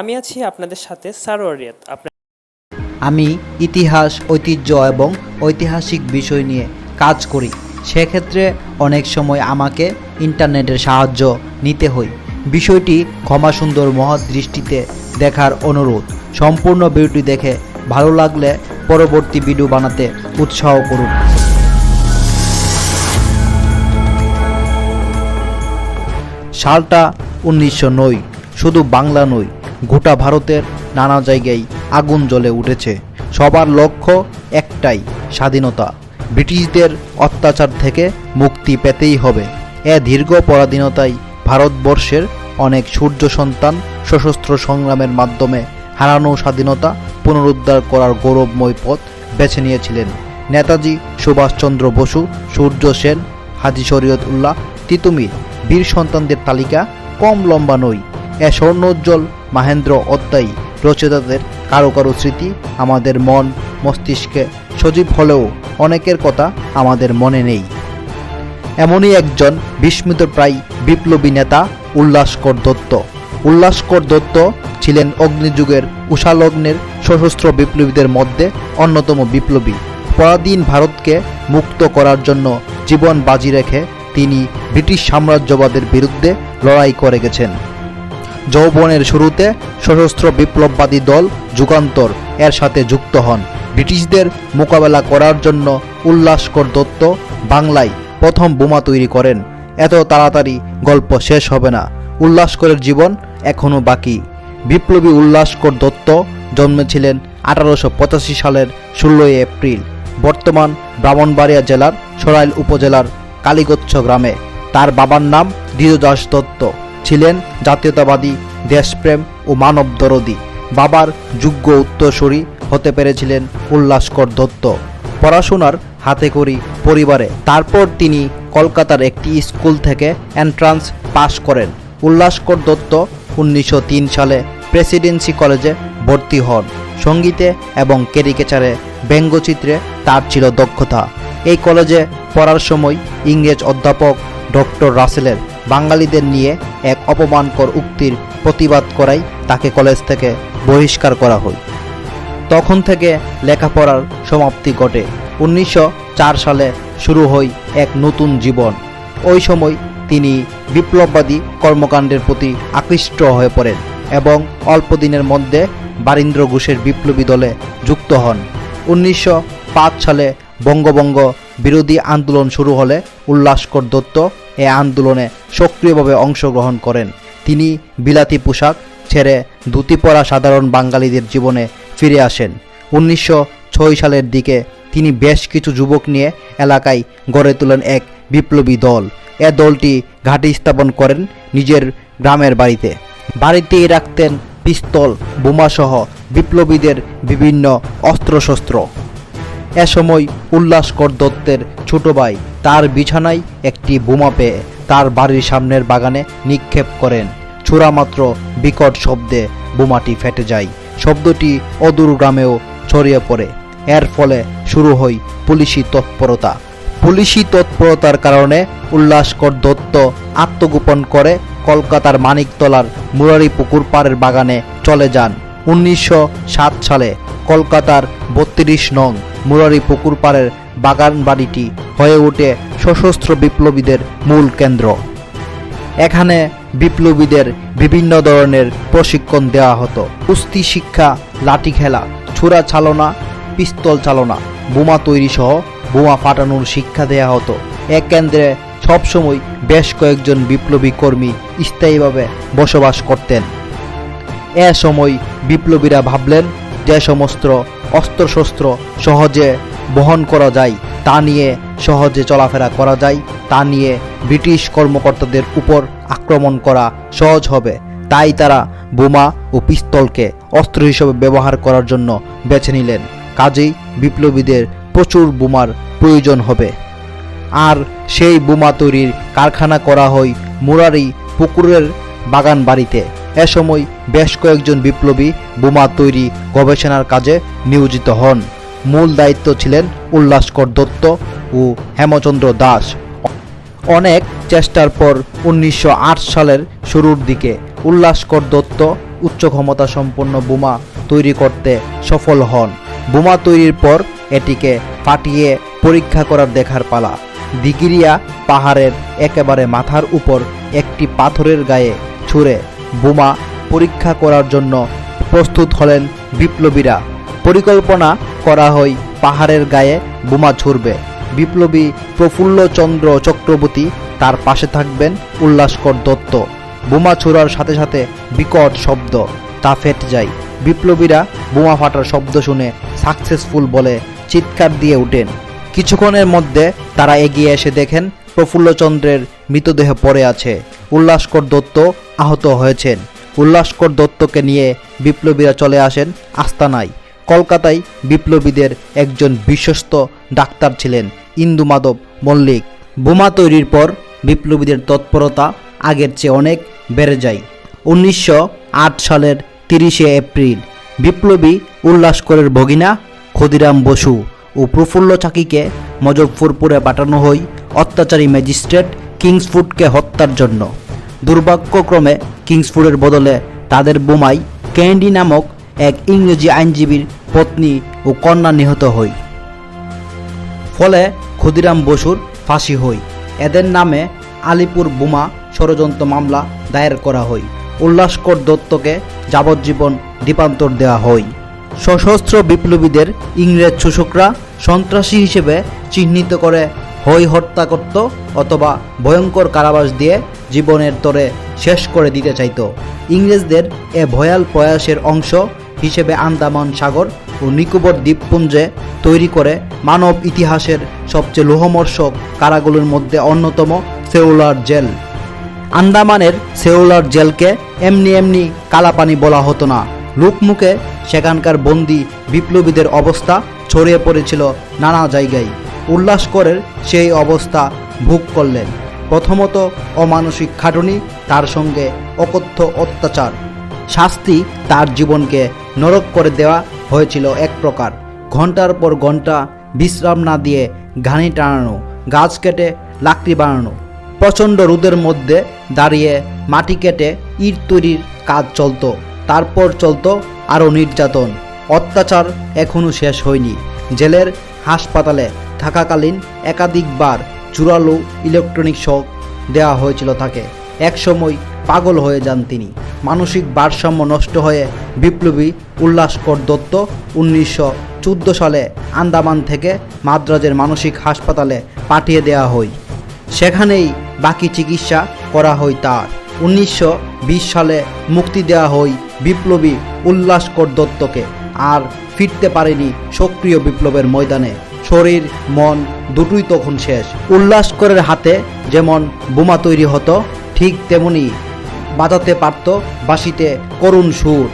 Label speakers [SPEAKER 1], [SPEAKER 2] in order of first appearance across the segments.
[SPEAKER 1] আমি আছি আপনাদের সাথে সারোয়ারিয়াত আপনার
[SPEAKER 2] আমি ইতিহাস, ঐতিহ্য এবং ঐতিহাসিক বিষয় নিয়ে কাজ করি। সেক্ষেত্রে অনেক সময় আমাকে ইন্টারনেটের সাহায্য নিতে হয়। বিষয়টি ক্ষমা সুন্দর মহৎ দৃষ্টিতে দেখার অনুরোধ। সম্পূর্ণ ভিডিওটি দেখে ভালো লাগলে পরবর্তী ভিডিও বানাতে উৎসাহ করুন। সালটা উনিশশো নয়, শুধু বাংলা নয় গোটা ভারতের নানা জায়গায় আগুন জ্বলে উঠেছে। সবার লক্ষ্য একটাই, স্বাধীনতা। ব্রিটিশদের অত্যাচার থেকে মুক্তি পেতেই হবে। এ দীর্ঘ পরাধীনতায় ভারতবর্ষের অনেক সূর্য সন্তান সশস্ত্র সংগ্রামের মাধ্যমে হারানো স্বাধীনতা পুনরুদ্ধার করার গৌরবময় পথ বেছে নিয়েছিলেন। নেতাজি সুভাষচন্দ্র বসু, সূর্য সেন, হাজি শরীয়ত উল্লাহ তিতুমির বীর সন্তানদের তালিকা কম লম্বা নয়। এ স্বর্ণোজ্জ্বল মাহেন্দ্র অধ্যায়ী রচয়িতাদের কারও কারও স্মৃতি আমাদের মন, মস্তিষ্কে সজীব হলেও অনেকের কথা আমাদের মনে নেই। এমনই একজন বিস্মিত প্রায় বিপ্লবী নেতা উল্লাসকর দত্ত। উল্লাসকর দত্ত ছিলেন অগ্নিযুগের উষালগ্নের সশস্ত্র বিপ্লবীদের মধ্যে অন্যতম বিপ্লবী। পরাধীন ভারতকে মুক্ত করার জন্য জীবন বাজি রেখে তিনি ব্রিটিশ সাম্রাজ্যবাদের বিরুদ্ধে লড়াই করে গেছেন। যৌবনের শুরুতে সশস্ত্র বিপ্লববাদী দল যুগান্তর এর সাথে যুক্ত হন। ব্রিটিশদের মোকাবেলা করার জন্য উল্লাসকর দত্ত বাংলায় প্রথম বোমা তৈরি করেন। এত তাড়াতাড়ি গল্প শেষ হবে না। উল্লাসকরের জীবন এখনও বাকি। বিপ্লবী উল্লাসকর দত্ত জন্মেছিলেন আঠারোশো পঁচাশি সালের ষোলোই এপ্রিল। বর্তমান ব্রাহ্মণবাড়িয়া জেলার সরাইল উপজেলার কালীগচ্ছ গ্রামে। তার বাবার নাম দীরদাস দত্ত। ছিলেন জাতীয়তাবাদী, দেশপ্রেম ও মানব দরদি বাবার যোগ্য উত্তরসূরি হতে পেরেছিলেন উল্লাসকর দত্ত। পড়াশোনার হাতে করি পরিবারে। তারপর তিনি কলকাতার একটি স্কুল থেকে এন্ট্রান্স পাশ করেন। উল্লাসকর দত্ত উনিশশো তিন সালে প্রেসিডেন্সি কলেজে ভর্তি হন। সঙ্গীতে এবং ক্যারিকেচারে ব্যঙ্গচিত্রে তার ছিল দক্ষতা। এই কলেজে পড়ার সময় ইংরেজ অধ্যাপক ডক্টর রাসেলের বাঙালিদের নিয়ে এক অপমানকর উক্তির প্রতিবাদ করাই তাকে কলেজ থেকে বহিষ্কার করা হয়। তখন থেকে লেখাপড়ার সমাপ্তি ঘটে। উনিশশো চার সালে শুরু হয় এক নতুন জীবন। ওই সময় তিনি বিপ্লববাদী কর্মকাণ্ডের প্রতি আকৃষ্ট হয়ে পড়েন এবং অল্প দিনের মধ্যে বারীন্দ্র ঘোষের বিপ্লবী দলে যুক্ত হন। উনিশশো পাঁচ সালে বঙ্গবঙ্গ বিরোধী আন্দোলন শুরু হলে উল্লাসকর দত্ত এ আন্দোলনে সক্রিয়ভাবে অংশগ্রহণ করেন। তিনি বিলাতি পোশাক ছেড়ে ধুতি পরা সাধারণ বাঙালিদের জীবনে ফিরে আসেন। উনিশশো ছয় সালের দিকে তিনি বেশ কিছু যুবক নিয়ে এলাকায় গড়ে তোলেন এক বিপ্লবী দল। এ দলটি ঘাঁটি স্থাপন করেন নিজের গ্রামের বাড়িতে। বাড়িতেই রাখতেন পিস্তল, বোমাসহ বিপ্লবীদের বিভিন্ন অস্ত্রশস্ত্র। এ সময় উল্লাসকর দত্তের ছোট ভাই তার বিছানায় একটি বোমা পেয়ে তার বাড়ির সামনের বাগানে নিক্ষেপ করেন। ছোড়ামাত্র বিকট শব্দে বোমাটি ফেটে যায়। শব্দটি অদূর গ্রামেও ছড়িয়ে পড়ে। এর ফলে শুরু হয় পুলিশি তৎপরতা। পুলিশি তৎপরতার কারণে উল্লাসকর দত্ত আত্মগোপন করে কলকাতার মানিকতলার মুরারি পুকুর পাড়ের বাগানে চলে যান। উনিশশো সাত সালে কলকাতার বত্রিশ নং মুরারি পুকুর পাড়ের বাগান বাড়িটি হয়ে ওঠে সশস্ত্র বিপ্লবীদের মূল কেন্দ্র। এখানে বিপ্লবীদের বিভিন্ন ধরনের প্রশিক্ষণ দেওয়া হতো। কুস্তি শিক্ষা, লাঠি খেলা ছুরা চালনা, পিস্তল চালনা, বোমা তৈরি সহ বোমা ফাটানোর শিক্ষা দেওয়া হতো। এক কেন্দ্রে সবসময় বেশ কয়েকজন বিপ্লবী কর্মী স্থায়ীভাবে বসবাস করতেন। এ সময় বিপ্লবীরা ভাবলেন, যে সমস্ত অস্ত্রশস্ত্র সহজে বহন করা যায় তা নিয়ে সহজে চলাফেরা করা যায়, তা নিয়ে ব্রিটিশ কর্মকর্তাদের উপর আক্রমণ করা সহজ হবে। তাই তারা বোমা ও পিস্তলকে অস্ত্র হিসেবে ব্যবহার করার জন্য বেছে নিলেন। কাজেই বিপ্লবীদের প্রচুর বোমার প্রয়োজন হবে। আর সেই বোমা তৈরির কারখানা করা হয় মুরারি পুকুরের বাগান বাড়িতে। এ সময় বেশ কয়েকজন বিপ্লবী বোমা তৈরি গবেষণার কাজে নিয়োজিত হন। মূল দায়িত্ব ছিলেন উল্লাসকর দত্ত ও হেমচন্দ্র দাস। অনেক চেষ্টার পর উনিশশো আট সালের শুরুর দিকে উল্লাসকর দত্ত উচ্চ ক্ষমতা সম্পন্ন বোমা তৈরি করতে সফল হন। বোমা তৈরির পর এটিকে ফাটিয়ে পরীক্ষা করার দেখার পালা। দিগিরিয়া পাহাড়ের একেবারে মাথার উপর একটি পাথরের গায়ে ছুঁড়ে বোমা পরীক্ষা করার জন্য প্রস্তুত হলেন বিপ্লবীরা। পরিকল্পনা করা হয় পাহাড়ের গায়ে বোমা ছুড়বে বিপ্লবী প্রফুল্লচন্দ্র চক্রবর্তী তার পাশে থাকবেন উল্লাসকর দত্ত। বোমা ছোড়ার সাথে সাথে বিকট শব্দ, তা ফেট যায়। বিপ্লবীরা বোমা ফাটার শব্দ শুনে সাকসেসফুল বলে চিৎকার দিয়ে ওঠেন। কিছুক্ষণের মধ্যে তারা এগিয়ে এসে দেখেন প্রফুল্লচন্দ্রের মৃতদেহ পড়ে আছে। উল্লাসকর দত্ত আহত হয়েছেন। উল্লাসকর দত্তকে নিয়ে বিপ্লবীরা চলে আসেন আস্তানায়। কলকাতায় বিপ্লবীদের একজন বিশ্বস্ত ডাক্তার ছিলেন ইন্দু মাধব মল্লিক। বোমা তৈরির পর বিপ্লবীদের তৎপরতা আগের চেয়ে অনেক বেড়ে যায়। উনিশশো আট সালের তিরিশে এপ্রিল, বিপ্লবী উল্লাসকরের ভগিনা ক্ষুদিরাম বসু ও প্রফুল্ল চাকিকে মজফরপুরে পাঠানো হয় অত্যাচারী ম্যাজিস্ট্রেট কিংসফুডকে হত্যার জন্য। দুর্ভাগ্যক্রমে কিংসফুডের বদলে তাদের বোমাই ক্যান্ডি নামক এক ইংরেজি আইনজীবীর পত্নী ও কন্যা নিহত হয় ফলে ক্ষুদিরাম বসুর ফাঁসি হয় এদের নামে আলিপুর বোমা ষড়যন্ত্র মামলা দায়ের করা হয় উল্লাসকর দত্তকে যাবজ্জীবন দ্বীপান্তর দেওয়া হয় সশস্ত্র বিপ্লবীদের ইংরেজ শোষকরা সন্ত্রাসী হিসেবে চিহ্নিত করে হয় হত্যা করত অথবা ভয়ঙ্কর কারাবাস দিয়ে জীবনের তরে শেষ করে দিতে চাইতো। ইংরেজদের এ ভয়াল প্রয়াসের অংশ হিসেবে আন্দামান সাগর ও নিকোবর দ্বীপপুঞ্জে তৈরি করে মানব ইতিহাসের সবচেয়ে লোহমর্ষক কারাগুলোর মধ্যে অন্যতম সেউলার জেল। আন্দামানের সেউলার জেলকে এমনি এমনি কালাপানি বলা হতো না। লোকমুখে সেখানকার বন্দি বিপ্লবীদের অবস্থা ছড়িয়ে পড়েছিল নানা জায়গায়। উল্লাসকরের সেই অবস্থা ভোগ করলেন। প্রথমত অমানসিক খাটুনি, তার সঙ্গে অকথ্য অত্যাচার। শাস্তি তার জীবনকে নরক করে দেওয়া হয়েছিল এক প্রকার। ঘণ্টার পর ঘণ্টা বিশ্রাম না দিয়ে ঘানি টানানো, গাছ কেটে লাকড়ি বানানো, প্রচণ্ড রোদের মধ্যে দাঁড়িয়ে মাটি কেটে ইট তৈরির কাজ চলতো। তারপর চলত আরও নির্যাতন। অত্যাচার এখনও শেষ হয়নি। জেলের হাসপাতালে থাকাকালীন একাধিকবার জোরালো ইলেকট্রনিক শক দেওয়া হয়েছিল তাকে। একসময় পাগল হয়ে যান তিনি। মানসিক ভারসাম্য নষ্ট হয়ে বিপ্লবী উল্লাসকর দত্ত উনিশশো চোদ্দ সালে আন্দামান থেকে মাদ্রাজের মানসিক হাসপাতালে পাঠিয়ে দেওয়া হয়। সেখানেই বাকি চিকিৎসা করা হয় তার। উনিশশো বিশ সালে মুক্তি দেওয়া হয় বিপ্লবী উল্লাসকর দত্তকে। আর ফিরতে পারেনি সক্রিয় বিপ্লবের ময়দানে। শরীর, মন দুটোই তখন শেষ। উল্লাসকরের হাতে যেমন বোমা তৈরি হতো, ঠিক তেমনি বাজাতে পারত বাঁশিতে করুণ সুর।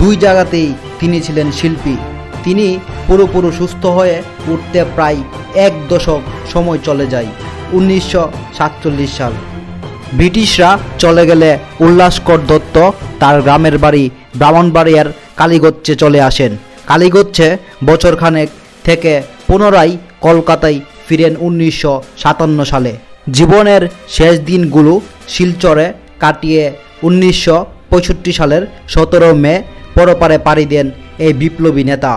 [SPEAKER 2] দুই জায়গাতেই তিনি ছিলেন শিল্পী। তিনি পুরোপুরো সুস্থ হয়ে উঠতে প্রায় এক দশক সময় চলে যায়, উনিশশো সাতচল্লিশ সাল। ব্রিটিশরা চলে গেলে উল্লাসকর দত্ত তার গ্রামের বাড়ি ব্রাহ্মণবাড়িয়ার কালীগচ্ছে চলে আসেন। কালীগচ্ছে বছরখানেক থেকে পুনরায় কলকাতায় ফিরেন উনিশশো সাতান্ন সালে। জীবনের শেষ দিনগুলো শিলচরে কাটিয়ে উনিশশো পঁয়ষট্টি সালের সতেরো মে পরপারে পাড়ি দেন এই বিপ্লবী নেতা।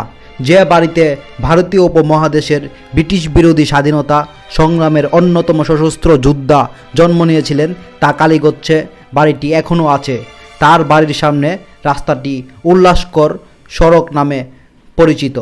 [SPEAKER 2] যে বাড়িতে ভারতীয় উপমহাদেশের ব্রিটিশ বিরোধী স্বাধীনতা সংগ্রামের অন্যতম সশস্ত্র যোদ্ধা জন্ম নিয়েছিলেন, তা কালীগচ্ছে বাড়িটি এখনও আছে। তার বাড়ির সামনে রাস্তাটি উল্লাসকর সড়ক নামে পরিচিত।